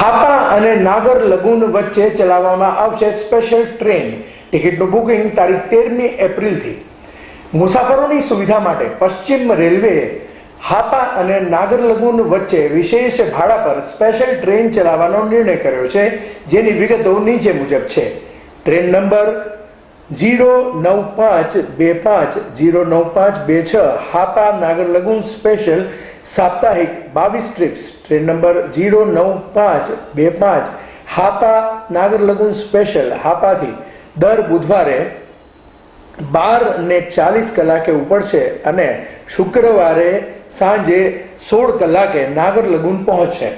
હાપા અને નાગર લગુન વચ્ચે ચલાવવામાં આવશે સ્પેશિયલ ટ્રેન ટિકિટનું બુકિંગ તારીખ તેરમી એપ્રિલથી. મુસાફરોની સુવિધા માટે પશ્ચિમ રેલવેએ હાપા અને નાગર લગુન વચ્ચે વિશેષ ભાડા પર સ્પેશિયલ ટ્રેન ચલાવવાનો નિર્ણય કર્યો છે, જેની વિગતો નીચે મુજબ છે. ટ્રેન નંબર જીરો નવ પાંચ બે પાંચ જીરો નવ પાંચ બે છ હાપા નાગર લગુન સ્પેશિયલ સાપ્તાહિક બાવીસ ટ્રીપ્સ. ટ્રેન નંબર જીરો નવ પાંચ બે પાંચ હાપા નાગર લગુન સ્પેશિયલ હાપાથી દર બુધવારે બાર ને ચાલીસ કલાકે ઉપડશે અને શુક્રવારે સાંજે સોળ કલાકે નાગર લગુન પહોંચશે.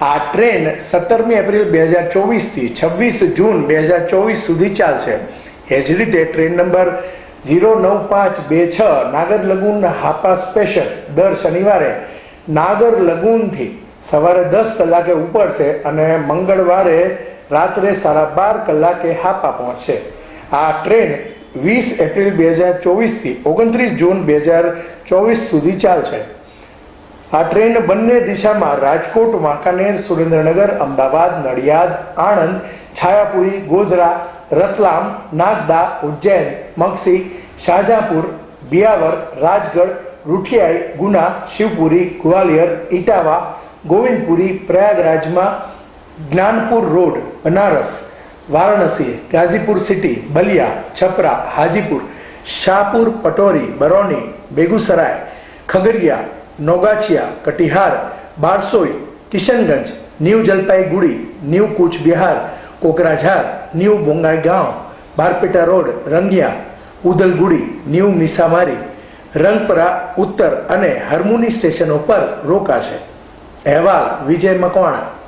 આ ટ્રેન સત્તરમી એપ્રિલ બે હજાર ચોવીસથી છવ્વીસ જૂન બે હજાર ચોવીસ સુધી ચાલશે. એ જ રીતે ટ્રેન નંબર ઝીરો નવ પાંચ બે છ નાગર લગુન હાપા સ્પેશિયલ દર શનિવારે નાગર લગુનથી સવારે દસ કલાકે ઉપડશે અને મંગળવારે રાત્રે સાડા બાર કલાકે હાપા પહોંચશે. આ ટ્રેન વીસ એપ્રિલ બે હજાર ચોવીસથી ઓગણત્રીસ જૂન બે હજાર ચોવીસ સુધી ચાલશે. આ ટ્રેન બંને દિશામાં Rajkot, Wankaner, Surendranagar, Ahmedabad, Nadiad, Anand, Chhayapuri, Godhra, Ratlam, નાગદા, Ujjain મક્સી Shahjahanpur, Beawar, Rajgarh, Ruthiyai, Guna, Shivpuri, Gwalior Etawah Govindpuri, પ્રયાગરાજમાં Gyanpur road, Banaras, Varanasi, Ghazipur city, Ballia, Chhapra, Hajipur, Shahpur, Patori, Barauni, Begusarai, Khagaria Naugachhia, Katihar, Barsoi, Kishanganj, new Jalpaiguri, new Coochbehar, Kokrajhar, new Bongaigaon, Barpeta road, Rangiya, Udalguri, new Misamari Rangapara, ઉત્તર અને હરમુની સ્ટેશનો પર રોકાશે. અહેવાલ વિજય મકવાણા.